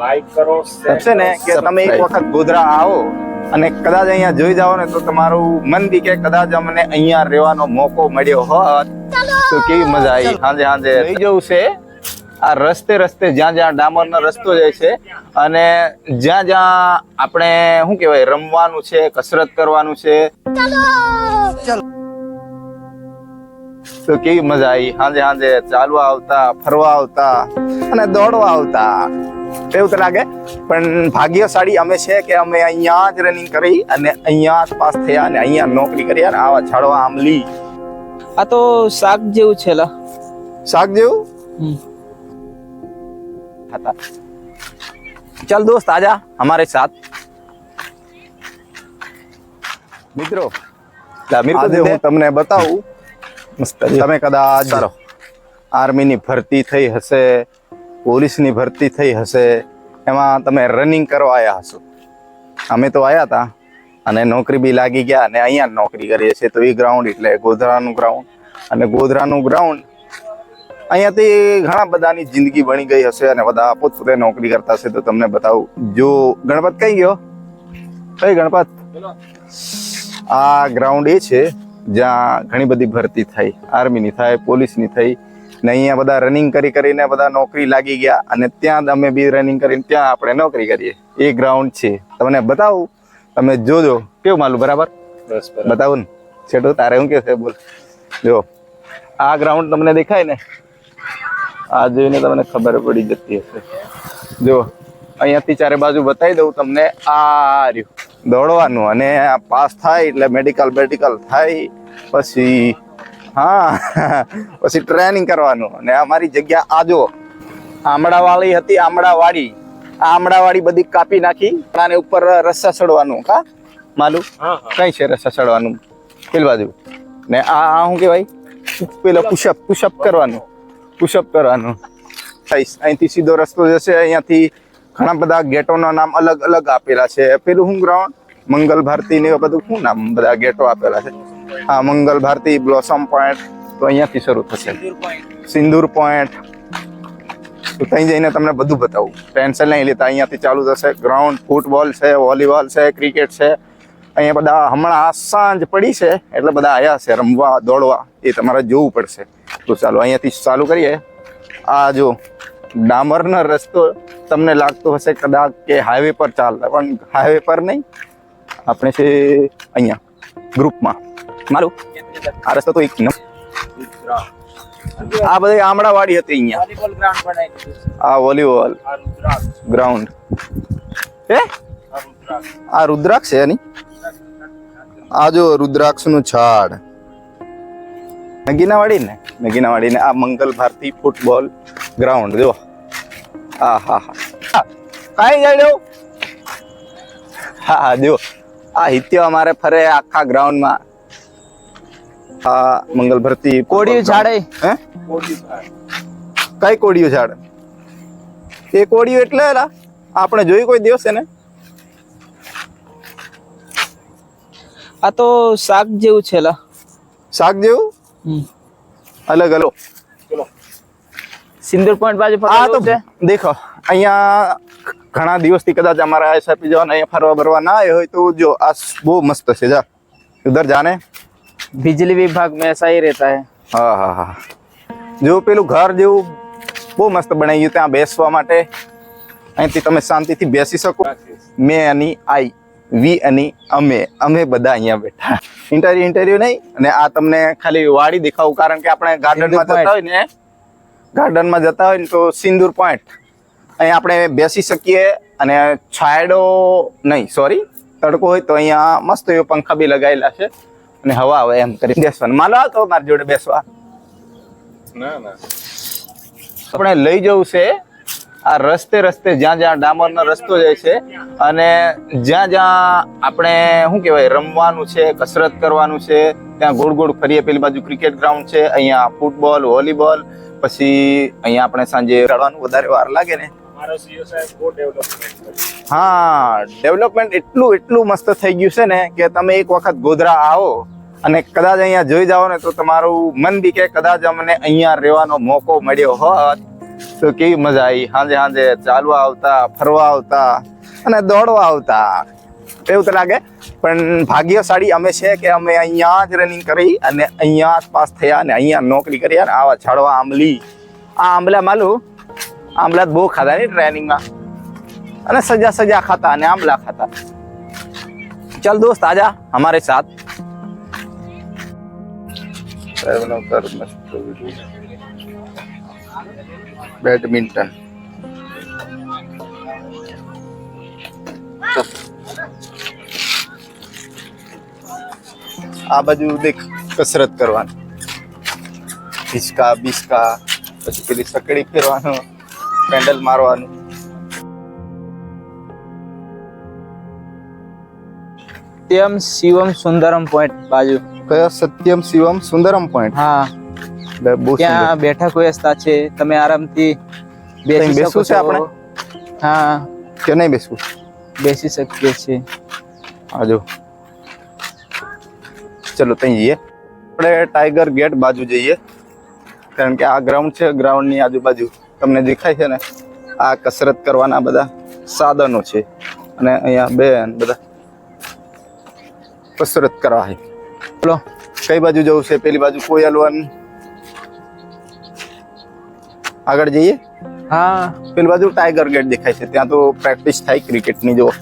Like કરો છે ને કે તમે એક વખત ગોધરા આવો અને કદાચ અહીંયા જોઈ જાઓ ને તો તમારું મન બી કે કદાચ અમને અહીંયા રહેવાનો મોકો મળ્યો હોત. તો કેવી મજા આવી? સાંજે હાંજે લઈ જવું છે. આ રસ્તે રસ્તે જ્યાં જ્યાં ડામરનો રસ્તો જાય છે અને જ્યાં જ્યાં આપણે શું કહેવાય રમવાનું છે કસરત કરવાનું છે. તો કેવી મજા આવી? સાંજે હાંજે ચાલવા આવતા ફરવા આવતા અને દોડવા આવતા. એવું તો લાગે. પણ ભાગ્યશાળી અમે છે કે અમે અહીંયા જ રનિંગ કરી અને અહીંયા જ પાસ થયા અને અહીંયા નોકરી કરી અને આવા છાડવા આમલી આ તો શાક જેવું છે લા. શાક જેવું? હતા ચાલ દોસ્ત આજા હમારે સાથ મિત્રો આજે હું તમને બતાવું તમે કદાચ આર્મીની ભરતી થઈ હશે પોલીસની ભરતી થઈ હશે, એમાં તમે રનિંગ કરવા આવ્યા હશો. અમે તો આવ્યા હતા અને નોકરી બી લાગી ગયા, અને અહીંયા નોકરી કરીએ છીએ. તો એ ગ્રાઉન્ડ એટલે ગોધરાનું ગ્રાઉન્ડ અને ગોધરાનું ગ્રાઉન્ડ અહીંયાથી ઘણા બધાની જિંદગી બની ગઈ હશે, અને બધા પોતપોતે નોકરી કરતા હશે. તો તમને બતાવું. જો ગણપત કઈ ગયો? કઈ ગણપત? આ ગ્રાઉન્ડ એ છે, જ્યાં ઘણી બધી ભરતી થઈ. આર્મીની થાય પોલીસની થઈ ને અહીંયા બધા રનિંગ કરી કરીને બધા નોકરી લાગી ગયા અને ત્યાં અમે બી રનિંગ કરીને ત્યાં આપણે નોકરી કરીએ. એ ગ્રાઉન્ડ છે. તમને બતાવું? તમે જોજો. કેવું માલું બરાબર. બતાવું ને. છેટો તારે શું કે છે બોલ. જો. આ ગ્રાઉન્ડ તમને દેખાય ને? આ જોઈને તમને ખબર પડી જતી હશે. જો. અહીંયાથી ચારે બાજુ બતાવી દઉં તમને આ રહ્યું. દોડવાનું અને આ પાસ થાય એટલે મેડિકલ મેડિકલ થાય. પછી હા. પછી ટ્રેનિંગ કરવાનું. અને અમારી જગ્યા આજો આમડાવાળી હતી આમડાવાળી આ આમડાવાળી બધી કાપી નાખી. અને ઉપર રસ્સા ચડવાનું કા માલું? હા હા. કઈ છે રસ્સા ચડવાનું? પેલી બાજુ. ને આ શું કહેવાય? પેલો પુશઅપ પુશઅપ કરવાનું. પુશઅપ કરવાનું. અહીંથી સીધો રસ્તો જશે. અહીંયાથી ઘણા બધા ગેટોના નામ અલગ અલગ આપેલા છે. પેલું શું ગ્રાઉન્ડ મંગલ ભારતી ને બધું. શું નામ બધા ગેટો આપેલા છે? હા મંગલ ભારતી બ્લોસમ પોઈન્ટ તો અહીંયાથી શરૂ થશે. સિંદૂર પોઈન્ટ તો ત્યાં જઈને તમને બધું બતાવું. ટેન્શન નહીં લેતા અહીંયાથી ચાલુ થશે. ગ્રાઉન્ડ ફૂટબોલ છે વોલીબોલ છે ક્રિકેટ છે. અહીંયા બધા હમણાં આ સાંજ પડી છે એટલે બધા આવ્યા છે રમવા દોડવા. એ તમારે જોવું પડશે. તો ચાલો અહીંયાથી ચાલુ કરીએ. આ જો ડામરનો રસ્તો તમને લાગતો હશે કદાચ કે હાઈવે પર ચાલતા પણ હાઈવે પર નહીં. આપણે છે અહીંયા ગ્રુપમાં મારું? આ રસ્તો તો એક આ બધી આમળા વાડી હતી અહીંયા. આ વોલીબોલ. ગ્રાઉન્ડ. હે? આ રુદ્રાક્ષ છે એની? આ જો રુદ્રાક્ષનું છાડ નગીના વાડી ને નગીનાવાડી ને આ મંગલ ભારતી ફૂટબોલ ગ્રાઉન્ડ જો આ, હા હા. કાંઈ જાય હા હા જો આ હિત્યો અમારે ફરે આખા ગ્રાઉન્ડમાં. આ મંગલ ભરતી કોડિયું ઝાડે. હે? કઈ કોડિયું ઝાડ? એ કોડિયું એટલે આપણે જોયું કોઈ દિવસ ને આ તો શાક જેવું છે લા. શાક જેવું? અલગ અલગ. ચલો સિંદૂર પોઈન્ટ બાજુ આ તો છે? દેખો અહીંયા ઘણા દિવસથી કદાચ અમારા એસઆપી જવાના અહીંયા ફરવા ભરવા ના આવ્યો હોય તો જો આ બહુ મસ્ત છે જા. ઉધર જાને. बिजली विभाग में ऐसा ही रहता है હા હા હા જો પેલું ઘર જેવું બહુ મસ્ત બનાવ્યું ત્યાં બેસવા માટે અહીંથી તમે શાંતિથી બેસી શકો મેં અને આઈ વી અને અમે અમે બધા અહીંયા બેઠા ઇન્ટરવ્યુ ઇન્ટરવ્યુ નહીં અને આ તમને ખાલી વાડી દેખાવું કારણ કે આપણે ગાર્ડનમાં સિંદૂર જતા હોય ને ગાર્ડનમાં જતા હોય ને તો સિંદૂર પોઈન્ટ અહીં આપણે બેસી શકીએ અને છાયડો નહીં સોરી તડકો હોય તો અહીંયા મસ્ત એવો પંખા બી લગાવેલા છે અને હવા આવે એમ કરી બેસવાનું. માલો આવતો મારી જોડે બેસવા. ના ના. આપણે લઈ જવું છે આ રસ્તે રસ્તે જ્યાં જ્યાં ડામરનો રસ્તો જાય છે અને જ્યાં જ્યાં આપણે શું કહેવાય રમવાનું છે કસરત કરવાનું છે ત્યાં ગોળ ગોળ ફરીએ પેલી બાજુ ક્રિકેટ ગ્રાઉન્ડ છે અહીંયા ફૂટબોલ વોલીબોલ પછી અહીંયા આપણે સાંજે રડવાનું વધારે વાર લાગે ને. હા ડેવલપમેન્ટ એટલું એટલું મસ્ત થઈ ગયું છે ને કે તમે એક વખત ગોધરા આવો અને કદાચ અહીંયા જોઈ જાઓ ને તો તમારું મન બી કે કદાચ અમને અહીંયા રહેવાનો મોકો મળ્યો હોત. તો કેવી મજા આવી? સાંજે સાંજે ચાલવા આવતા, ફરવા આવતા અને દોડવા આવતા. એવું તો લાગે. પણ ભાગ્યશાળી અમે છે કે અમે અહીંયા જ રનિંગ કરી અને અહીંયા જ પાસ થયા અને અહીંયા નોકરી કરી અને આવા છાડવા આંબલી. આ આંબલા માલું આંબલા તો બહુ ખાધા ને ટ્રેનિંગમાં અને સજા સજા ખાતા અને આંબલા ખાતા चल दोस्त आजा हमारे साथ बैडमिंटन આ બાજુ દેખ કસરત કરવાની હિસકા બિસ્કા પછી પેલી સકડી ફેરવાનું પેન્ડલ મારવાનું. સત્યમ શિવમ સુંદરમ પોઈન્ટ બાજુ. કયો સત્યમ શિવમ સુંદરમ પોઈન્ટ હા. ત્યાં બેઠક વ્યવસ્થા છે? તમે આરામથી બેસી બેસવું છે આપણે? હા. કે નહીં બેસવું? બેસી શકીએ છીએ. આજો ચલો ત્યાં જઈએ. આપણે ટાઈગર ગેટ બાજુ જઈએ. કારણ કે આ ગ્રાઉન્ડ છે ગ્રાઉન્ડની આજુબાજુ. તમને દેખાય છે ને આ કસરત કરવાના બધા સાધનો છે. અને અહીંયા બેન બધા કસરત કરવા છે. બોલો કઈ બાજુ જવું છે? પેલી બાજુ કોઈ વન આગળ જઈએ? હા. પેલી બાજુ ટાઈગર ગેટ દેખાય છે. ત્યાં તો પ્રેક્ટિસ થાય ક્રિકેટની જો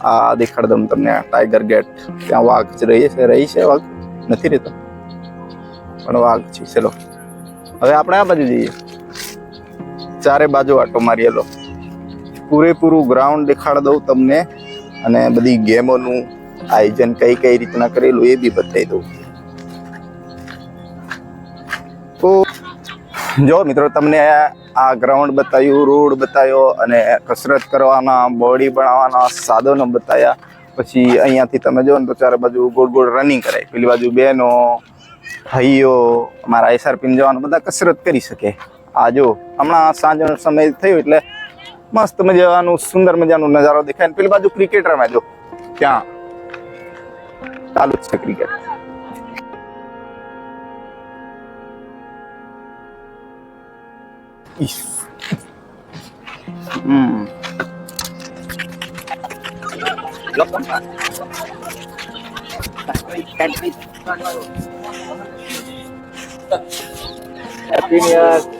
આ દેખાડ દઉં તમને આ ટાઈગર ગેટ. ત્યાં વાઘ જ રહી છે રહી છે વાઘ? નથી રહેતો? પણ વાઘ છે ચલો. હવે આપણે આ બાજુ જઈએ. ચારે બાજુ આટો મારીએલો પૂરેપૂરું ગ્રાઉન્ડ દેખાડ દઉં તમને અને બધી ગેમોનું આયોજન કઈ કઈ રીતના કરેલું એ બી બતાવી દઉં. તો જો મિત્રો તમને આ ગ્રાઉન્ડ બતાવ્યું રોડ બતાવ્યો અને કસરત કરવાના બોડી બનાવવાના સાધનો બતાવ્યા પછી અહીંયાથી તમે જો ને તો ચારે બાજુ ગોળ ગોળ રનિંગ કરાય. પેલી બાજુ બહેનો, ભાઈઓ, અમારા એસઆરપી જવાનું બધા કસરત કરી શકે. આ જો, હમણાં સાંજનો સમય થયો એટલે મસ્ત મજાનું, સુંદર મજાનું નજારો દેખાય પેલી બાજુ ક્રિકેટ રમાય જો ચાલુ જ છે ક્રિકેટ. હમ Happy New.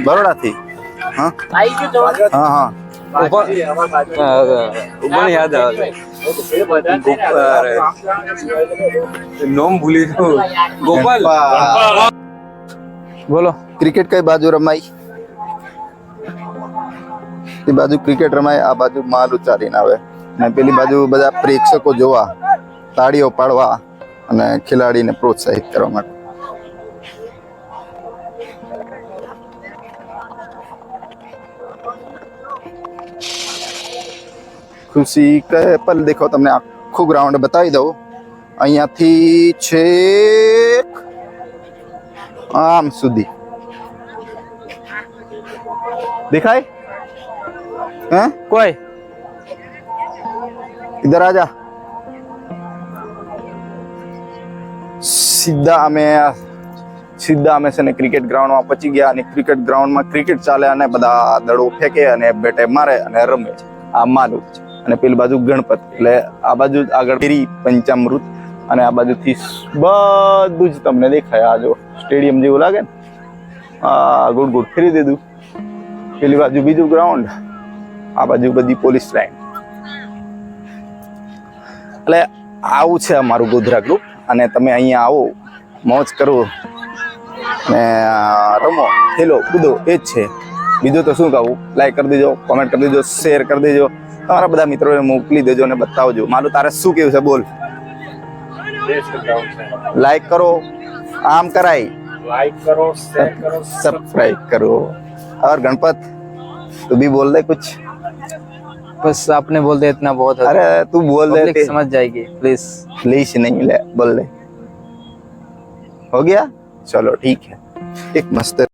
બરોડા થી હા હા હા ઉભણ યાદ આવે નોમ ભૂલી ગયો ગોપાલ બોલો ક્રિકેટ કઈ બાજુ રમાઈ એ બાજુ ક્રિકેટ રમાય આ બાજુ માલ ઉચારીને આવે અને પેલી બાજુ બધા પ્રેક્ષકો જોવા, તાળીઓ પાડવા અને ખેલાડીને પ્રોત્સાહિત કરવા માટે. ખુશી કે પલ દેખો તમને આખું ગ્રાઉન્ડ બતાવી દઉં. અહીંયાથી છેક આમ સુધી. દેખાય? હે? કોઈ? इधर आजा સીધા અમે સીધા અમે છે ને ક્રિકેટ ગ્રાઉન્ડમાં પહોંચી ગયા અને ક્રિકેટ ગ્રાઉન્ડમાં ક્રિકેટ ચાલે અને બધા દડો ફેંકે અને બેટે મારે અને રમે છે આ મારું છે અને પેલી બાજુ ગણપત એટલે આ બાજુ જ આગળ ફેરી પંચામૃત અને આ બાજુથી બધું જ તમને દેખાય આ જો સ્ટેડિયમ જેવું લાગે ને આ ગુડ ગુડ ફેરી દીધું પેલી બાજુ બીજું ગ્રાઉન્ડ આ બાજુ બધી પોલીસ લાઈન એટલે આવું છે અમારું ગોધરા ગ્રુપ અને તમે અહીંયા આવો મોજ કરો ને અ, રમો ખેલો કૂદો એ જ છે બીજું તો શું કહું લાઈક કરી દેજો કોમેન્ટ કરી દેજો શેર કરી દેજો તમારા બધા મિત્રોને મોકલી દેજો અને બતાવજો મારું તારે શું કેવું છે બોલ બેસ્ટ ગ્રાઉન્ડ છે લાઈક કરો આમ કરાય લાઈક કરો શેર કરો सब्सक्राइब करो और गणपत तू भी बोल दे कुछ बस आपने बोल दिया इतना बहुत है अरे तू बोल दे पब्लिक समझ जाएगी प्लीज प्लीज नहीं ले बोल दे हो गया चलो ठीक है एक मस्त